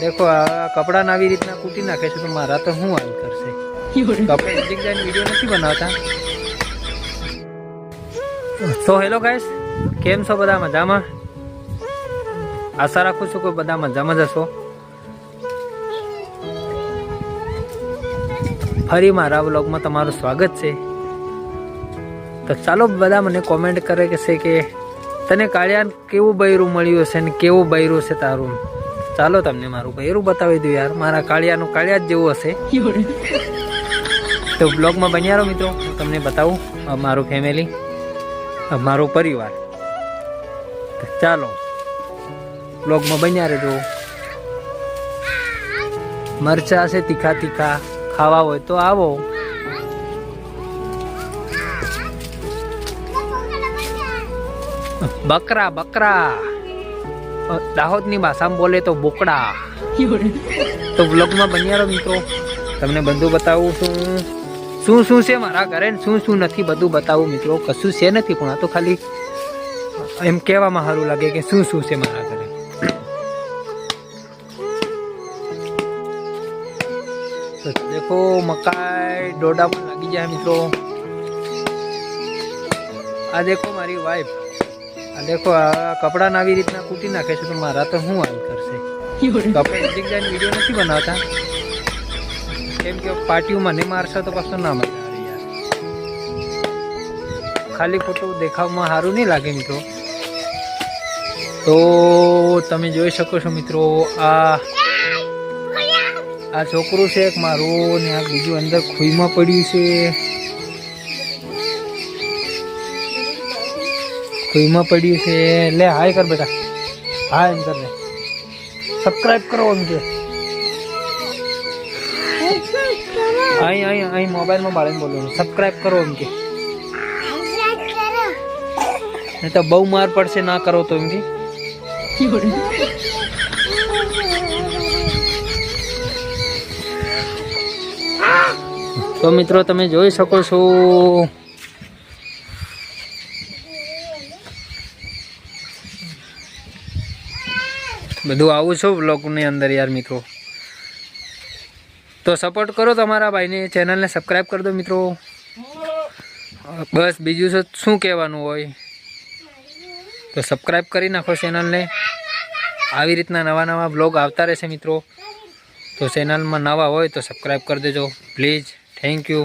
દેખો આ કપડાં આવી રીતના કૂટી નાખે છે તો મારા તો શું હાલ કરશે? વીડિયો નથી બનાવતા. તો હેલો ગાઈસ કેમ છો બધા મજામાં? આશા રાખું છું કે બધા મજામાં જ હશો. ફરી મારા બ્લોગમાં તમારું સ્વાગત છે. તો ચાલો બધા મને કોમેન્ટ કરે કે છે કે તને કાળિયાન કેવું બૈરું મળ્યું હશે ને કેવું બૈરું છે તારું? ચાલો તમને મારું બૈરું બતાવી દઉં યાર. મારા કાળિયાનું કાળિયા જ જેવું હશે. તો બ્લોગમાં બન્યા રહો મિત્રો. તમને બતાવું મારું ફેમિલી મારો પરિવાર. ચાલો બ્લોગમાં બન્યા રહેજો. મરચા છે તીખા તીખા. ખાવા હોય તો આવો. બકરા બકરા. દાહોદની ભાષામાં બોલે તો બોકડા. તો વ્લોગમાં બન્યા મિત્રો. તમને બધું બતાવું છું. શું શું છે મારા ઘરે શું શું નથી બધું બતાવું મિત્રો. કશું છે નથી, પણ આ તો ખાલી એમ કહેવામાં સારું લાગે કે શું શું છે મારા ઘરે. દેખો, મકાઈ ડોડા પણ લાગી જાય મિત્રો. આ દેખો મારી વાઈફ આ દેખો આ કપડાને આવી રીતના કૂટી નાખે છે તો મારા તો શું હાલ કરશે? આપણે નજીક વીડિયો નથી બનાવતા? કેમ કે પાર્ટીઓમાં નહીં મારશે તો પાછું ના મજા આવે યાર. ખાલી ખોટું દેખાવમાં સારું નહીં લાગે મિત્રો. તો તમે જોઈ શકો છો મિત્રો આ આ છોકરું છે એક મારું ને આ બીજું અંદર ખુઈમાં પડ્યું છે. ખુઈમાં પડ્યું છે? લે, હાય કર બેટા. હા એમ કર લે. સબસ્ક્રાઇબ કરો એમ કે. અહીં અહીં અહીં મોબાઈલમાં બાળીને બોલવાનું. સબસ્ક્રાઇબ કરો એમ કે. નહીં તો બહુ માર પડશે, ના કરો તો એમ કે. તો મિત્રો, તમે જોઈ શકો છો બધું આવું છું બ્લોગની અંદર યાર, મિત્રો. તો સપોર્ટ કરો તમારા ભાઈને ચેનલને સબસ્ક્રાઈબ કરી દો, મિત્રો. બસ, બીજું શું કહેવાનું હોય? તો સબસ્ક્રાઈબ કરી નાખો ચેનલને આવી રીતના નવા નવા બ્લોગ આવતા રહેશે, મિત્રો. તો ચેનલમાં નવા હોય તો સબસ્ક્રાઈબ કરી દેજો. Please thank you